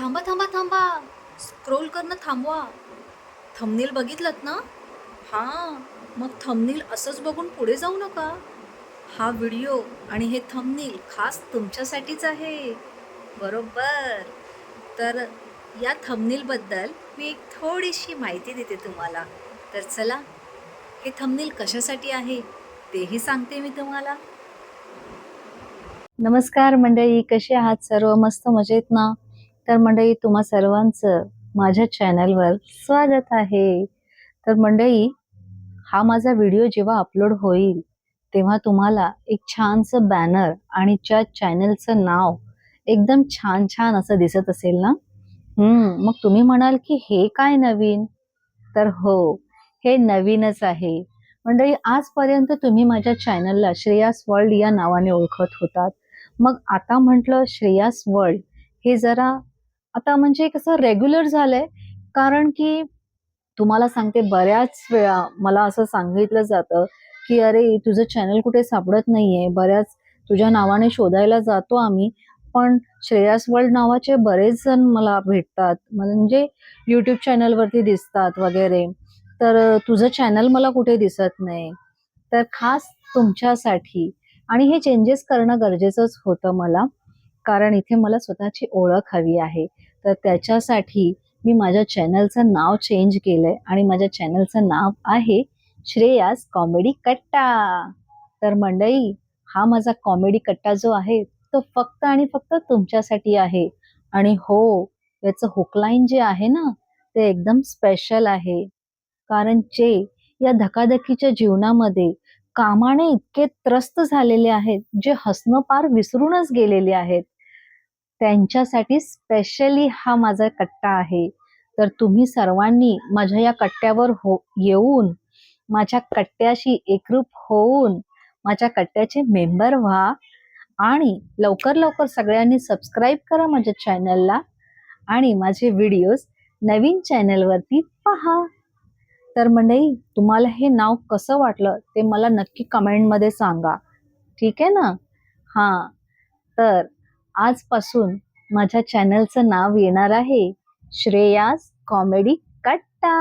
थांबा थांबा थांबा. स्क्रोल करणं थांबवा. थंबनेल बघितलं ना? हां मग थंबनेल असंच बघून पुढे जाऊ नका. हा व्हिडिओ आणि हे थंबनेल खास तुमच्यासाठीच आहे. बरोबर. तर या थंबनेलबद्दल मी एक थोडीशी माहिती देते तुम्हाला. तर चला हे थंबनेल कशासाठी आहे तेही सांगते मी तुम्हाला. नमस्कार मंडळी कसे आहात? सर्व मस्त मजेत ना? तर मंडळी तुम्हा सर्वांचं माझ्या चॅनलवर स्वागत आहे. तर मंडळी हा माझा व्हिडिओ जेव्हा अपलोड होईल तेव्हा तुम्हाला एक छानसं बॅनर आणि त्या चॅनलचं नाव एकदम छान छान असं दिसत असेल ना? हम्म मग तुम्ही म्हणाल की हे काय नवीन? तर हो हे नवीनच आहे. मंडळी आजपर्यंत तुम्ही माझ्या चॅनलला श्रेयास वर्ल्ड या नावाने ओळखत होतात. मग आता म्हटलं श्रेयास वर्ल्ड हे जरा आता म्हणजे कसं रेग्युलर झालंय कारण की तुम्हाला सांगते बऱ्याच वेळा मला असं सांगितलं जातं की अरे तुझं चॅनल कुठे सापडत नाहीये. बऱ्याच तुझ्या नावाने शोधायला जातो आम्ही. पण श्रेयास वर्ल्ड नावाचे बरेच जण मला भेटतात. म्हणजे यूट्यूब चॅनलवरती दिसतात वगैरे. तर तुझं चॅनल मला कुठे दिसत नाही. तर खास तुमच्यासाठी. आणि हे चेंजेस करणं गरजेचंच होतं मला. कारण इथे मला स्वतःची ओळख हवी आहे. तर त्याच्यासाठी मी माझ्या चॅनलचं नाव चेंज केलंय आणि माझ्या चॅनलचं नाव आहे श्रेयास कॉमेडी कट्टा. तर मंडई हा माझा कॉमेडी कट्टा जो आहे तो फक्त आणि फक्त तुमच्यासाठी आहे. आणि हो याचं हुकलाईन जे आहे ना ते एकदम स्पेशल आहे. कारण जे या धकाधकीच्या जीवनामध्ये कामाने इतके त्रस्त झालेले आहेत जे हसणं पार विसरूनच गेलेले आहेत. त्यांच्यासाठी स्पेशली हा माझा कट्टा आहे. तर तुम्ही सर्वांनी माझ्या या कट्ट्यावर हो येऊन माझ्या कट्ट्याशी एकरूप होऊन माझ्या कट्ट्याचे मेंबर व्हा आणि लवकर लवकर सगळ्यांनी सबस्क्राईब करा माझ्या चॅनलला आणि माझे व्हिडिओज नवीन चॅनलवरती पहा. तर मंडळी तुम्हाला हे नाव कसं वाटलं ते मला नक्की कमेंटमध्ये सांगा. ठीक आहे ना? हां. तर आजपासून माझ्या चॅनलचं नाव येणार आहे श्रेयास कॉमेडी कट्टा.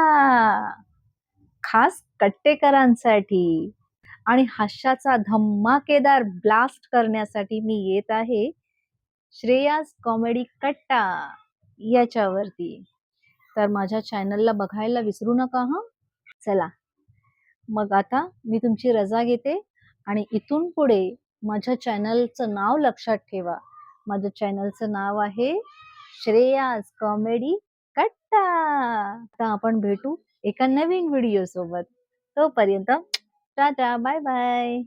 खास कट्टेकरांसाठी. आणि हास्याचा धमाकेदार ब्लास्ट करण्यासाठी मी येत आहे श्रेयास कॉमेडी कट्टा याच्यावरती. तर माझ्या चॅनलला बघायला विसरू नका हां. चला. मग आता मी तुमची रजा घेते आणि इथून पुढे माझ्या चॅनलचं नाव लक्षात ठेवा. माझ्या चॅनलचं नाव आहे श्रेयास कॉमेडी कट्टा. आता आपण भेटू एका नवीन व्हिडिओ सोबत तोपर्यंत टाटा बाय बाय.